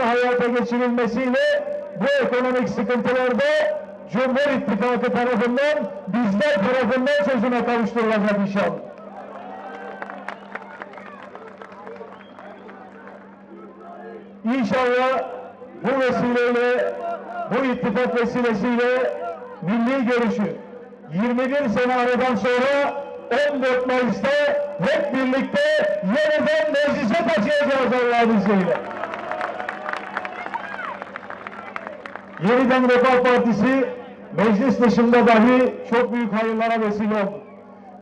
hayata geçirilmesiyle bu ekonomik sıkıntılarda Cumhur İttifakı tarafından bizler tarafından çözüme kavuşturulacak inşallah. İnşallah bu vesileyle, bu ittifak vesilesiyle milli görüşü 21 sene aradan sonra 14 Mayıs'ta hep birlikte yeniden meclise taşıyacağız Allah'ın izniyle. Yeniden Refah Partisi meclis dışında dahi çok büyük hayırlara vesile oldu.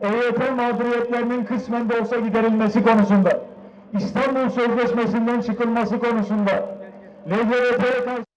EYT mağduriyetlerinin kısmen de olsa giderilmesi konusunda, İstanbul Sözleşmesi'nden çıkılması konusunda, LGBT'ye karşı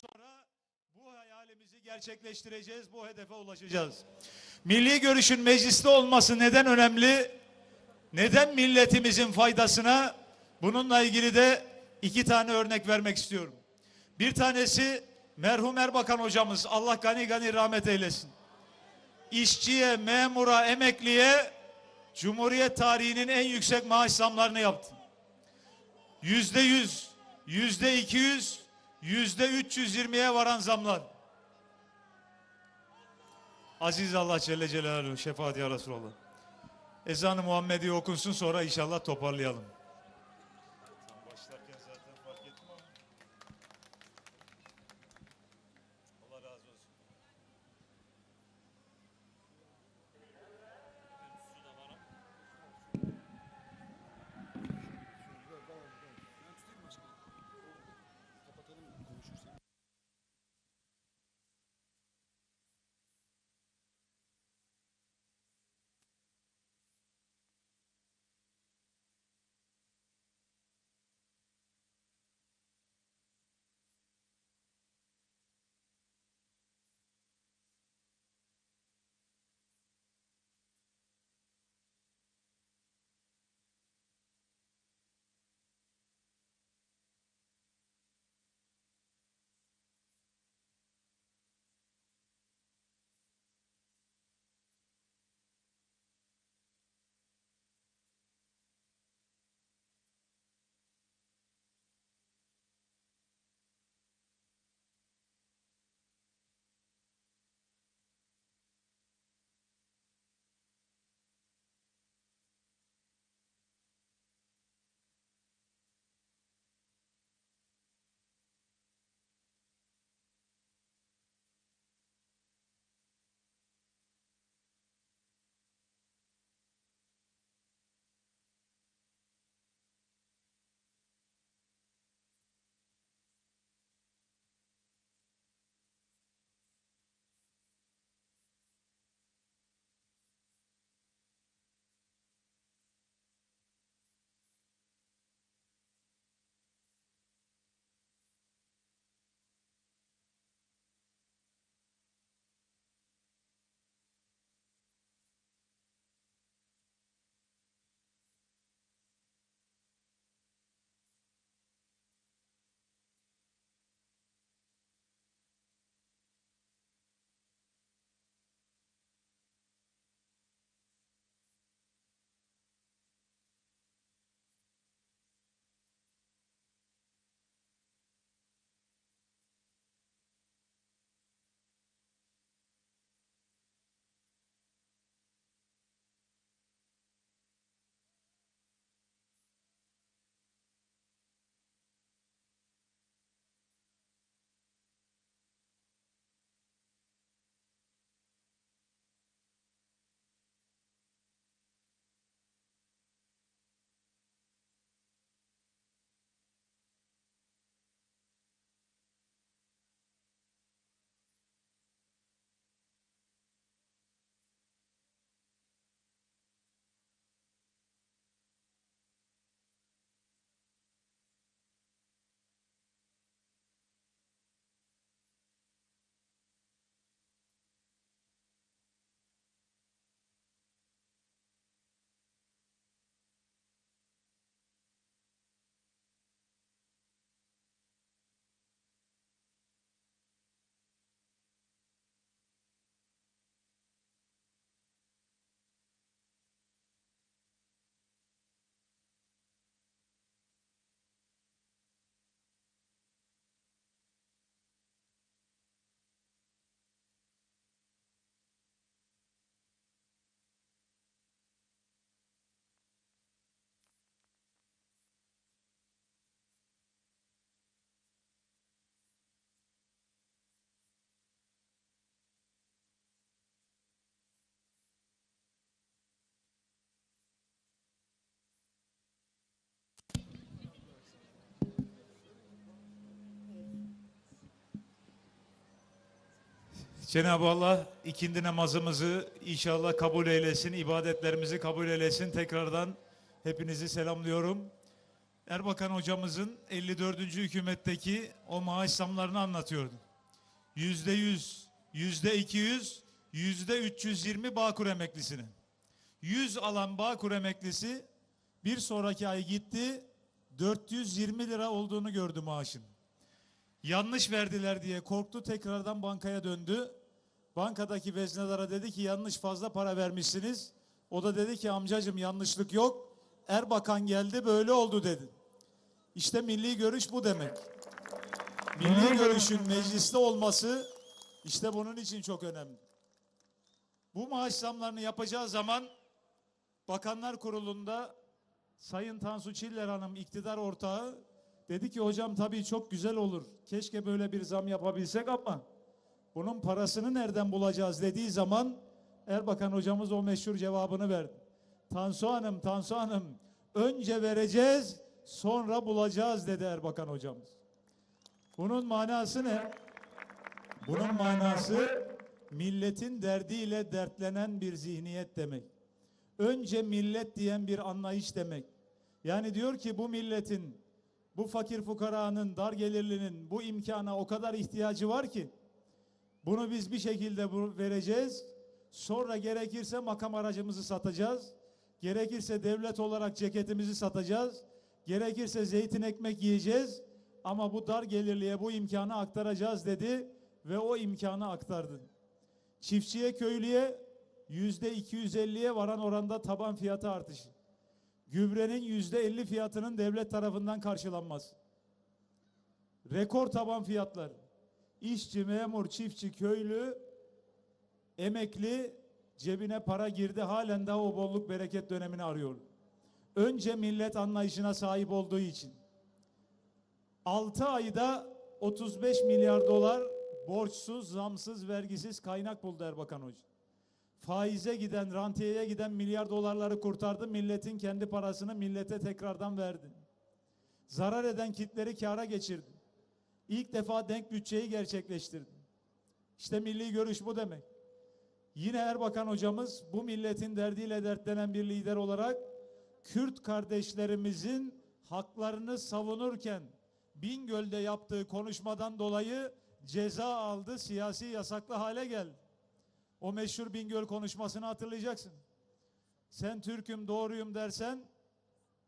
sonra bu hayalimizi gerçekleştireceğiz, bu hedefe ulaşacağız. Milli görüşün mecliste olması neden önemli? Neden milletimizin faydasına? Bununla ilgili de iki tane örnek vermek istiyorum. Bir tanesi merhum Erbakan hocamız, Allah gani gani rahmet eylesin. İşçiye, memura, emekliye Cumhuriyet tarihinin en yüksek maaş zamlarını yaptı. Yüzde yüz, yüzde iki yüz, yüzde 320'ye varan zamlar. Aziz Allah Celle Celaluhu, şefaat ya Resulallah. Ezanı Muhammedi okunsun sonra inşallah toparlayalım. Cenab-ı Allah ikindi namazımızı inşallah kabul eylesin, ibadetlerimizi kabul eylesin. Tekrardan hepinizi selamlıyorum. Erbakan hocamızın 54. hükümetteki o maaş zamlarını anlatıyordum. Yüzde yüz, yüzde iki yüz, yüzde 320 Bağkur emeklisine. 100 alan Bağkur emeklisi bir sonraki ay gitti 420 lira olduğunu gördü maaşın. Yanlış verdiler diye korktu tekrardan bankaya döndü. Bankadaki veznedara dedi ki yanlış fazla para vermişsiniz. O da dedi ki amcacım yanlışlık yok. Erbakan geldi böyle oldu dedi. İşte milli görüş bu demek. Milli görüşün mecliste olması işte bunun için çok önemli. Bu maaş zamlarını yapacağı zaman Bakanlar Kurulu'nda Sayın Tansu Çiller Hanım iktidar ortağı dedi ki hocam tabii çok güzel olur. Keşke böyle bir zam yapabilsek ama bunun parasını nereden bulacağız dediği zaman Erbakan hocamız o meşhur cevabını verdi. Tansu Hanım, Tansu Hanım önce vereceğiz sonra bulacağız dedi Erbakan hocamız. Bunun manası ne? Bunun manası milletin derdiyle dertlenen bir zihniyet demek. Önce millet diyen bir anlayış demek. Yani diyor ki bu milletin, bu fakir fukaranın, dar gelirlinin bu imkana o kadar ihtiyacı var ki bunu biz bir şekilde vereceğiz. Sonra gerekirse makam aracımızı satacağız. Gerekirse devlet olarak ceketimizi satacağız. Gerekirse zeytin ekmek yiyeceğiz. Ama bu dar gelirliye bu imkanı aktaracağız dedi ve o imkanı aktardı. Çiftçiye köylüye yüzde 250'ye varan oranda taban fiyatı artışı. Gübrenin yüzde 50 fiyatının devlet tarafından karşılanması. Rekor taban fiyatlar. İşçi, memur, çiftçi, köylü, emekli cebine para girdi halen daha o bolluk bereket dönemini arıyor. Önce millet anlayışına sahip olduğu için. 6 ayda 35 milyar dolar borçsuz, zamsız, vergisiz kaynak buldu Erbakan Hoca. Faize giden, rantiyeye giden milyar dolarları kurtardı. Milletin kendi parasını millete tekrardan verdi. Zarar eden kitleri kâra geçirdi. İlk defa denk bütçeyi gerçekleştirdi. İşte milli görüş bu demek. Yine Erbakan hocamız bu milletin derdiyle dertlenen bir lider olarak Kürt kardeşlerimizin haklarını savunurken Bingöl'de yaptığı konuşmadan dolayı ceza aldı, siyasi yasaklı hale geldi. O meşhur Bingöl konuşmasını hatırlayacaksın. Sen Türk'üm, doğruyum dersen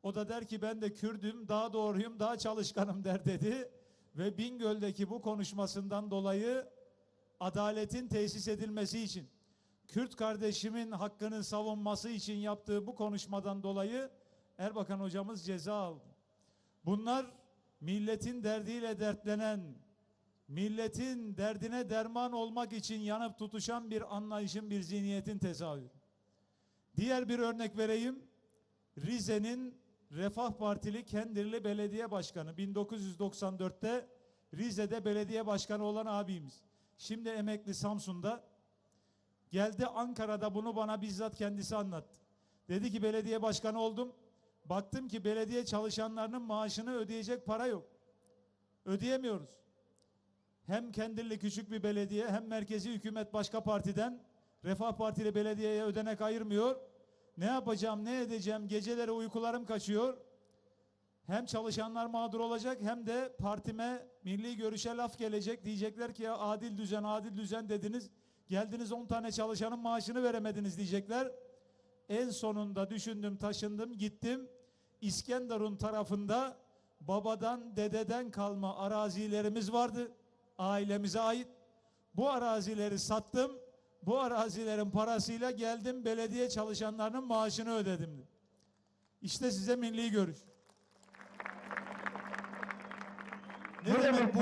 o da der ki ben de Kürdüm, daha doğruyum, daha çalışkanım der dedi. Ve Bingöl'deki bu konuşmasından dolayı adaletin tesis edilmesi için Kürt kardeşimin hakkının savunması için yaptığı bu konuşmadan dolayı Erbakan hocamız ceza aldı. Bunlar milletin derdiyle dertlenen, milletin derdine derman olmak için yanıp tutuşan bir anlayışın, bir zihniyetin tezahürü. Diğer bir örnek vereyim. Rize'nin Refah Partili Kendirli Belediye Başkanı 1994'te Rize'de belediye başkanı olan abimiz. Şimdi emekli Samsun'da geldi Ankara'da bunu bana bizzat kendisi anlattı. Dedi ki belediye başkanı oldum. Baktım ki belediye çalışanlarının maaşını ödeyecek para yok. Ödeyemiyoruz. Hem Kendirli küçük bir belediye hem merkezi hükümet başka partiden Refah Partili belediyeye ödenek ayırmıyor. Ne yapacağım, ne edeceğim? Geceleri uykularım kaçıyor. Hem çalışanlar mağdur olacak hem de partime milli görüşe laf gelecek. Diyecekler ki ya adil düzen, adil düzen dediniz. Geldiniz 10 tane çalışanın maaşını veremediniz diyecekler. En sonunda düşündüm, taşındım, gittim. İskenderun tarafında babadan, dededen kalma arazilerimiz vardı. Ailemize ait. Bu arazileri sattım. Bu arazilerin parasıyla geldim belediye çalışanlarının maaşını ödedim. İşte size milli görüş. Ne demek bu?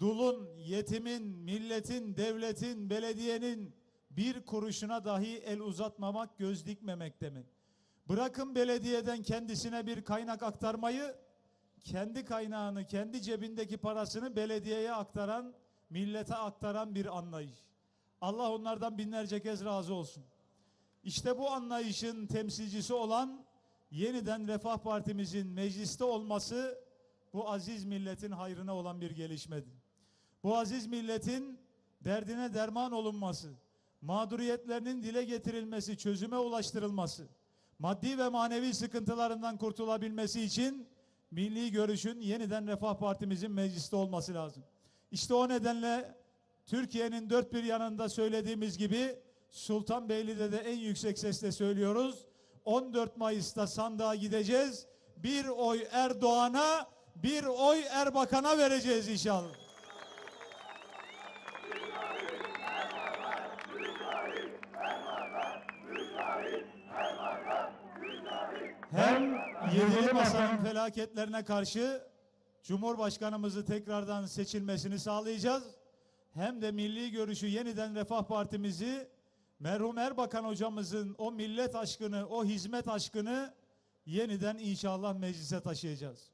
Dulun, yetimin, milletin, devletin, belediyenin bir kuruşuna dahi el uzatmamak, göz dikmemek demek. Bırakın belediyeden kendisine bir kaynak aktarmayı, kendi kaynağını, kendi cebindeki parasını belediyeye aktaran, millete aktaran bir anlayış. Allah onlardan binlerce kez razı olsun. İşte bu anlayışın temsilcisi olan yeniden Refah Partimizin mecliste olması bu aziz milletin hayrına olan bir gelişmedir. Bu aziz milletin derdine derman olunması, mağduriyetlerinin dile getirilmesi, çözüme ulaştırılması, maddi ve manevi sıkıntılarından kurtulabilmesi için milli görüşün yeniden Refah Partimizin mecliste olması lazım. İşte o nedenle Türkiye'nin dört bir yanında söylediğimiz gibi Sultanbeyli'de de en yüksek sesle söylüyoruz. 14 Mayıs'ta sandığa gideceğiz. Bir oy Erdoğan'a, bir oy Erbakan'a vereceğiz inşallah. Hem yedili masanın felaketlerine karşı Cumhurbaşkanımızı tekrardan seçilmesini sağlayacağız. Hem de milli görüşü yeniden Refah Partimizi merhum Erbakan hocamızın o millet aşkını, o hizmet aşkını yeniden inşallah meclise taşıyacağız.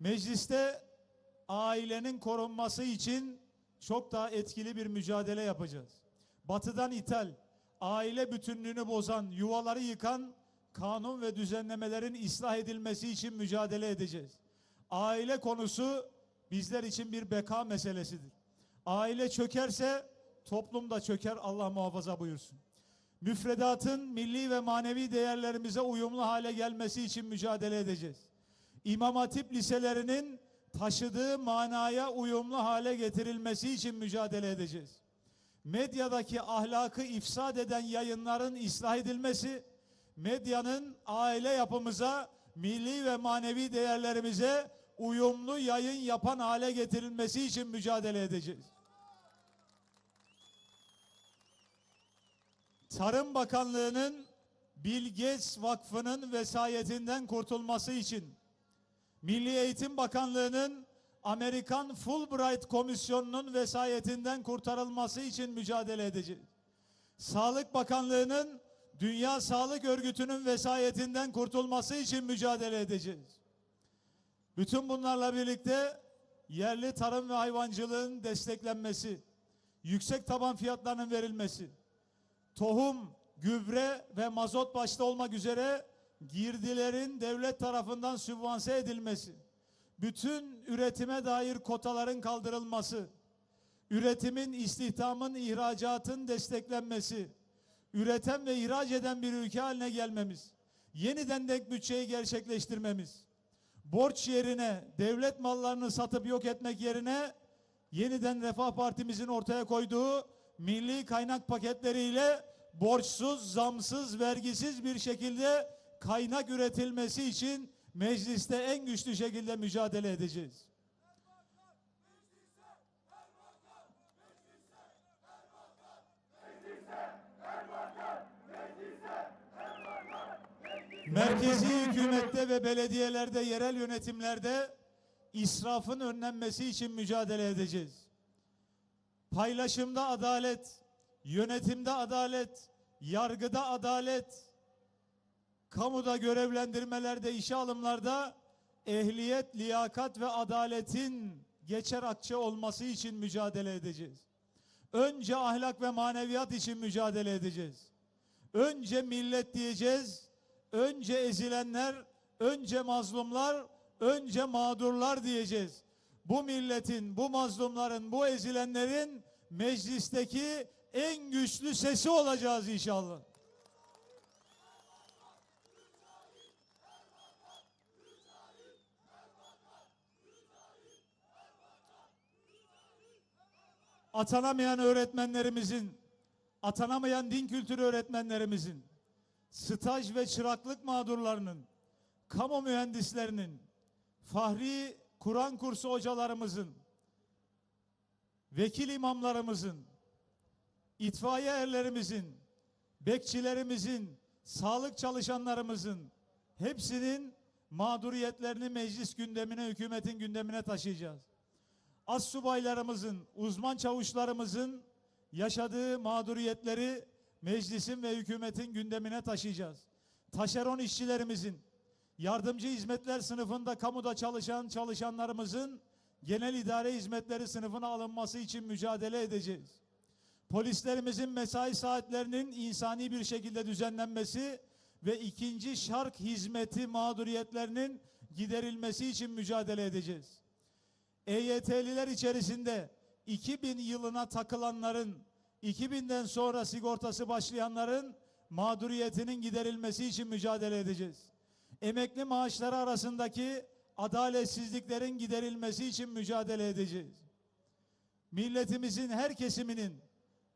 Mecliste ailenin korunması için çok daha etkili bir mücadele yapacağız. Batıdan ithal, aile bütünlüğünü bozan, yuvaları yıkan kanun ve düzenlemelerin ıslah edilmesi için mücadele edeceğiz. Aile konusu bizler için bir beka meselesidir. Aile çökerse toplum da çöker Allah muhafaza buyursun. Müfredatın milli ve manevi değerlerimize uyumlu hale gelmesi için mücadele edeceğiz. İmam Hatip liselerinin taşıdığı manaya uyumlu hale getirilmesi için mücadele edeceğiz. Medyadaki ahlakı ifsad eden yayınların ıslah edilmesi, medyanın aile yapımıza, milli ve manevi değerlerimize uyumlu yayın yapan hale getirilmesi için mücadele edeceğiz. Tarım Bakanlığı'nın Bill Gates Vakfı'nın vesayetinden kurtulması için Milli Eğitim Bakanlığı'nın Amerikan Fulbright Komisyonu'nun vesayetinden kurtarılması için mücadele edeceğiz. Sağlık Bakanlığı'nın Dünya Sağlık Örgütü'nün vesayetinden kurtulması için mücadele edeceğiz. Bütün bunlarla birlikte yerli tarım ve hayvancılığın desteklenmesi, yüksek taban fiyatlarının verilmesi, tohum, gübre ve mazot başta olmak üzere girdilerin devlet tarafından sübvanse edilmesi, bütün üretime dair kotaların kaldırılması, üretimin, istihdamın, ihracatın desteklenmesi, üreten ve ihraç eden bir ülke haline gelmemiz, yeniden denk bütçeyi gerçekleştirmemiz, borç yerine devlet mallarını satıp yok etmek yerine yeniden Refah Partimizin ortaya koyduğu milli kaynak paketleriyle borçsuz, zamsız, vergisiz bir şekilde kaynak üretilmesi için mecliste en güçlü şekilde mücadele edeceğiz. Merkezi hükümette ve belediyelerde, yerel yönetimlerde israfın önlenmesi için mücadele edeceğiz. Paylaşımda adalet, yönetimde adalet, yargıda adalet, kamuda görevlendirmelerde, işe alımlarda ehliyet, liyakat ve adaletin geçer akçe olması için mücadele edeceğiz. Önce ahlak ve maneviyat için mücadele edeceğiz. Önce millet diyeceğiz, önce ezilenler, önce mazlumlar, önce mağdurlar diyeceğiz. Bu milletin, bu mazlumların, bu ezilenlerin meclisteki en güçlü sesi olacağız inşallah. Atanamayan öğretmenlerimizin, atanamayan din kültürü öğretmenlerimizin, staj ve çıraklık mağdurlarının, kamu mühendislerinin, fahri Kur'an kursu hocalarımızın, vekil imamlarımızın, itfaiye erlerimizin, bekçilerimizin, sağlık çalışanlarımızın hepsinin mağduriyetlerini meclis gündemine, hükümetin gündemine taşıyacağız. Assubaylarımızın, uzman çavuşlarımızın yaşadığı mağduriyetleri meclisin ve hükümetin gündemine taşıyacağız. Taşeron işçilerimizin, yardımcı hizmetler sınıfında kamuda çalışan çalışanlarımızın genel idare hizmetleri sınıfına alınması için mücadele edeceğiz. Polislerimizin mesai saatlerinin insani bir şekilde düzenlenmesi ve ikinci şark hizmeti mağduriyetlerinin giderilmesi için mücadele edeceğiz. EYT'liler içerisinde 2000 yılına takılanların, 2000'den sonra sigortası başlayanların mağduriyetinin giderilmesi için mücadele edeceğiz. Emekli maaşları arasındaki adaletsizliklerin giderilmesi için mücadele edeceğiz. Milletimizin her kesiminin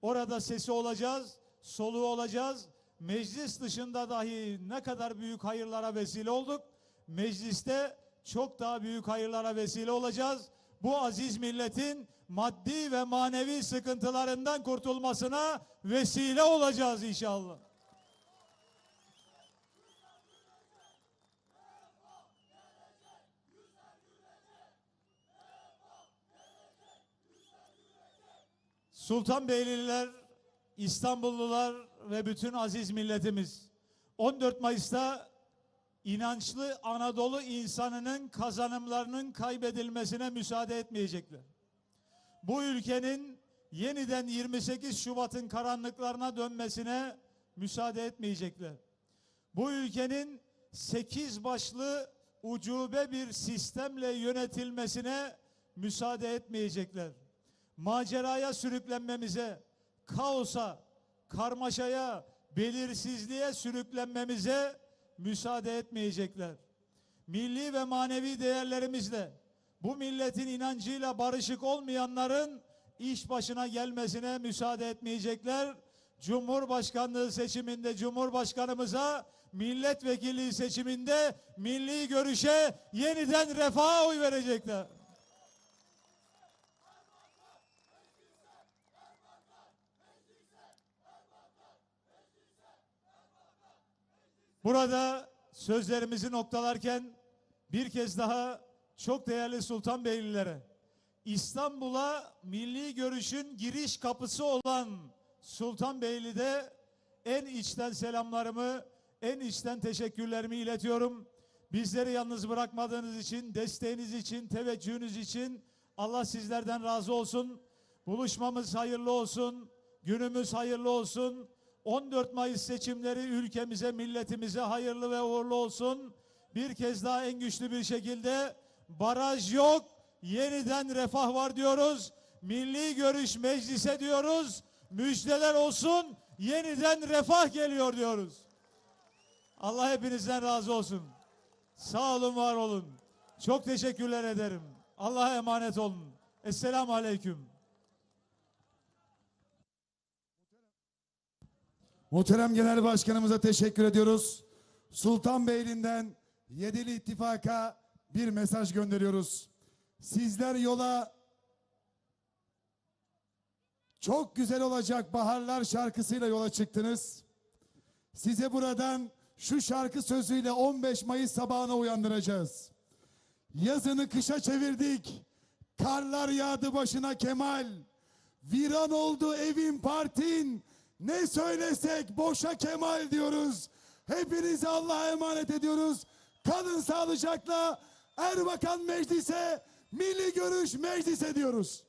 orada sesi olacağız, soluğu olacağız. Meclis dışında dahi ne kadar büyük hayırlara vesile olduk. Mecliste çok daha büyük hayırlara vesile olacağız. Bu aziz milletin maddi ve manevi sıkıntılarından kurtulmasına vesile olacağız inşallah. Sultanbeylililer, İstanbullular ve bütün aziz milletimiz 14 Mayıs'ta inançlı Anadolu insanının kazanımlarının kaybedilmesine müsaade etmeyecekler. Bu ülkenin yeniden 28 Şubat'ın karanlıklarına dönmesine müsaade etmeyecekler. Bu ülkenin 8 başlı ucube bir sistemle yönetilmesine müsaade etmeyecekler maceraya sürüklenmemize, kaosa, karmaşaya, belirsizliğe sürüklenmemize müsaade etmeyecekler. Milli ve manevi değerlerimizle bu milletin inancıyla barışık olmayanların iş başına gelmesine müsaade etmeyecekler. Cumhurbaşkanlığı seçiminde Cumhurbaşkanımıza, milletvekili seçiminde milli görüşe yeniden refaha oy verecekler. Burada sözlerimizi noktalarken bir kez daha çok değerli Sultanbeylilere İstanbul'a milli görüşün giriş kapısı olan Sultanbeyli'de en içten selamlarımı, en içten teşekkürlerimi iletiyorum. Bizleri yalnız bırakmadığınız için, desteğiniz için, teveccühünüz için Allah sizlerden razı olsun. Buluşmamız hayırlı olsun. Günümüz hayırlı olsun. 14 Mayıs seçimleri ülkemize, milletimize hayırlı ve uğurlu olsun. Bir kez daha en güçlü bir şekilde baraj yok, yeniden refah var diyoruz. Milli görüş meclise diyoruz. Müjdeler olsun, yeniden refah geliyor diyoruz. Allah hepinizden razı olsun. Sağ olun, var olun. Çok teşekkürler ederim. Allah'a emanet olun. Esselamu Aleyküm. Muhterem Genel Başkanımıza teşekkür ediyoruz. Sultanbeyli'nden Yedili İttifak'a bir mesaj gönderiyoruz. Sizler yola çok güzel olacak baharlar şarkısıyla yola çıktınız. Size buradan şu şarkı sözüyle 15 Mayıs sabahına uyandıracağız. Yazını kışa çevirdik. Karlar yağdı başına Kemal. Viran oldu evin partin. Ne söylesek boşa Kemal diyoruz. Hepinizi Allah'a emanet ediyoruz. Kalın sağlıcakla Erbakan Meclis'e, Milli Görüş Meclis'e diyoruz.